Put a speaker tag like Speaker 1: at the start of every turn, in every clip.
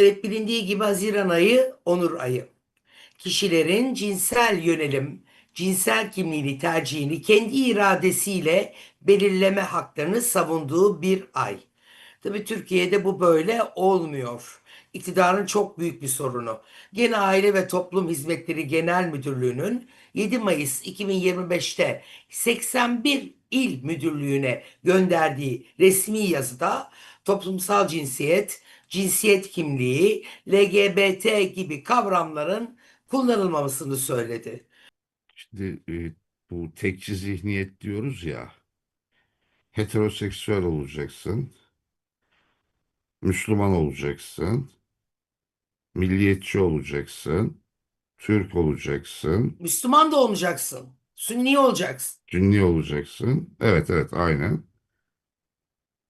Speaker 1: Evet bilindiği gibi Haziran ayı onur ayı. Kişilerin cinsel yönelim, cinsel kimliğini, tercihini kendi iradesiyle belirleme haklarını savunduğu bir ay. Tabii Türkiye'de bu böyle olmuyor. İktidarın çok büyük bir sorunu. Gene Aile ve Toplum Hizmetleri Genel Müdürlüğü'nün 7 Mayıs 2025'te 81 il müdürlüğüne gönderdiği resmi yazıda toplumsal cinsiyet, cinsiyet kimliği, LGBT gibi kavramların kullanılmamasını söyledi.
Speaker 2: Şimdi e, bu tekçi zihniyet diyoruz ya, heteroseksüel olacaksın, Müslüman olacaksın, milliyetçi olacaksın, Türk olacaksın,
Speaker 1: Müslüman da olmayacaksın, Sünni olacaksın.
Speaker 2: Cünni olacaksın. Evet evet aynen.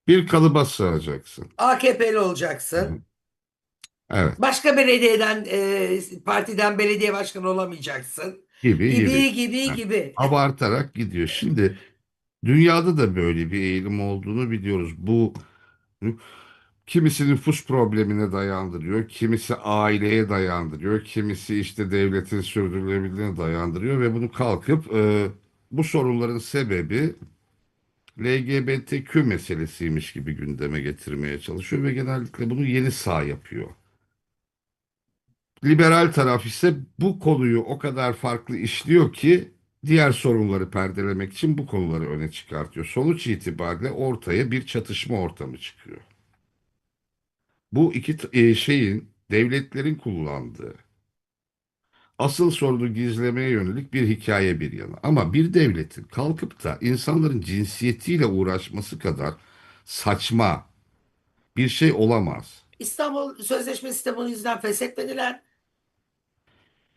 Speaker 2: Bir kalıba sığacaksın.
Speaker 1: AKP'li olacaksın.
Speaker 2: Evet
Speaker 1: Başka belediyeden, e, partiden belediye başkanı olamayacaksın.
Speaker 2: gibi gibi.
Speaker 1: Gibi gibi gibi.
Speaker 2: Abartarak gidiyor. Şimdi dünyada da böyle bir eğilim olduğunu biliyoruz. Bu kimisi nüfus problemine dayandırıyor, kimisi aileye dayandırıyor, kimisi işte devletin sürdürülebilirliğine dayandırıyor ve bunu kalkıp e, bu sorunların sebebi LGBTQ meselesiymiş gibi gündeme getirmeye çalışıyor ve genellikle bunu yeni sağ yapıyor. Liberal taraf ise bu konuyu o kadar farklı işliyor ki diğer sorunları perdelemek için bu konuları öne çıkartıyor. Sonuç itibariyle ortaya bir çatışma ortamı çıkıyor. Bu iki e, şeyin devletlerin kullandığı asıl sorunu gizlemeye yönelik bir hikaye bir yana. Ama bir devletin kalkıp da insanların cinsiyetiyle uğraşması kadar saçma bir şey olamaz.
Speaker 1: İstanbul Sözleşmesi de bunun yüzünden feshetmediler.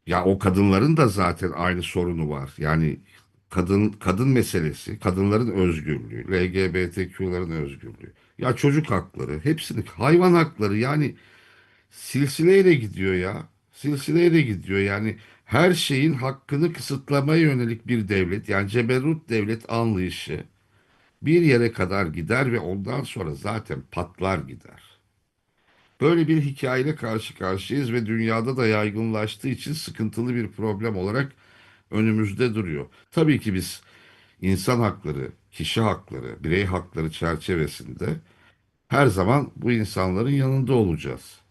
Speaker 2: Ya o kadınların da zaten aynı sorunu var. Yani kadın kadın meselesi, kadınların özgürlüğü, LGBTQ'ların özgürlüğü. Ya çocuk hakları, hepsini hayvan hakları yani silsileyle gidiyor ya. Silsileyle gidiyor yani her şeyin hakkını kısıtlamaya yönelik bir devlet yani ceberut devlet anlayışı bir yere kadar gider ve ondan sonra zaten patlar gider. Böyle bir hikayeyle karşı karşıyayız ve dünyada da yaygınlaştığı için sıkıntılı bir problem olarak önümüzde duruyor. Tabii ki biz insan hakları, kişi hakları, birey hakları çerçevesinde her zaman bu insanların yanında olacağız.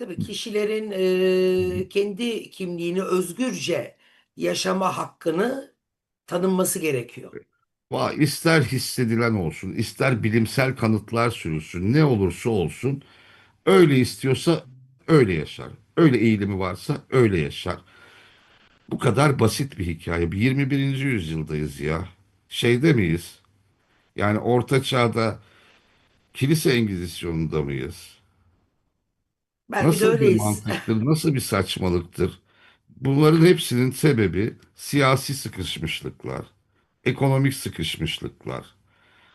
Speaker 1: Tabii kişilerin e, kendi kimliğini özgürce yaşama hakkını tanınması gerekiyor.
Speaker 2: Va ister hissedilen olsun, ister bilimsel kanıtlar sürülsün, ne olursa olsun öyle istiyorsa öyle yaşar. Öyle eğilimi varsa öyle yaşar. Bu kadar basit bir hikaye. Bir 21. yüzyıldayız ya. Şeyde miyiz? Yani Orta Çağ'da kilise engizisyonunda mıyız?
Speaker 1: Belki de
Speaker 2: Nasıl bir
Speaker 1: öyleyiz.
Speaker 2: mantıktır, nasıl bir saçmalıktır? Bunların hepsinin sebebi siyasi sıkışmışlıklar, ekonomik sıkışmışlıklar.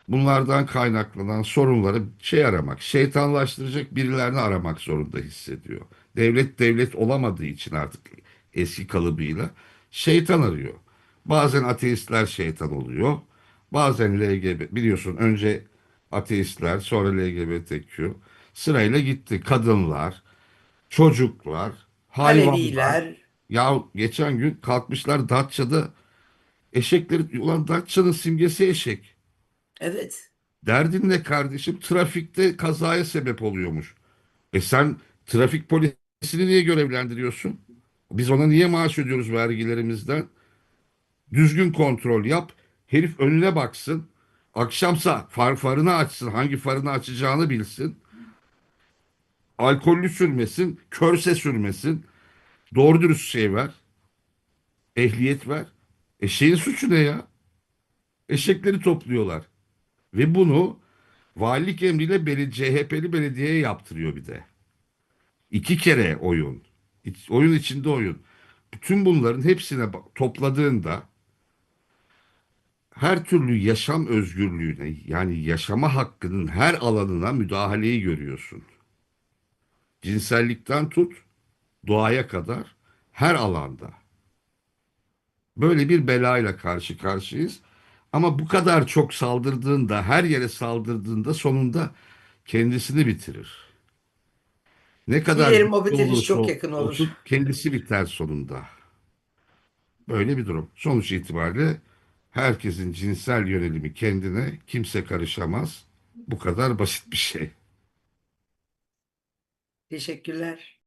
Speaker 2: Bunlardan kaynaklanan sorunları şey aramak, şeytanlaştıracak birilerini aramak zorunda hissediyor. Devlet devlet olamadığı için artık eski kalıbıyla şeytan arıyor. Bazen ateistler şeytan oluyor. Bazen LGBT biliyorsun önce ateistler sonra LGBTQ sırayla gitti. Kadınlar, çocuklar, hayvanlar.
Speaker 1: Aleviler.
Speaker 2: Ya geçen gün kalkmışlar Datça'da eşekleri ulan Datça'nın simgesi eşek.
Speaker 1: Evet.
Speaker 2: Derdin ne kardeşim? Trafikte kazaya sebep oluyormuş. E sen trafik polisini niye görevlendiriyorsun? Biz ona niye maaş ödüyoruz vergilerimizden? Düzgün kontrol yap. Herif önüne baksın. Akşamsa far farını açsın. Hangi farını açacağını bilsin. Alkollü sürmesin. Körse sürmesin. Doğru dürüst şey ver. Ehliyet ver. Eşeğin suçu ne ya? Eşekleri topluyorlar. Ve bunu valilik emriyle beli, CHP'li belediyeye yaptırıyor bir de. İki kere oyun. Oyun içinde oyun. Bütün bunların hepsine topladığında her türlü yaşam özgürlüğüne yani yaşama hakkının her alanına müdahaleyi görüyorsun. Cinsellikten tut doğaya kadar her alanda. Böyle bir belayla karşı karşıyayız. Ama bu kadar çok saldırdığında, her yere saldırdığında sonunda kendisini bitirir. Ne kadar
Speaker 1: o bitiriş çok yakın olur.
Speaker 2: olsun kendisi biter sonunda. Böyle bir durum. Sonuç itibariyle herkesin cinsel yönelimi kendine kimse karışamaz. Bu kadar basit bir şey.
Speaker 1: Teşekkürler.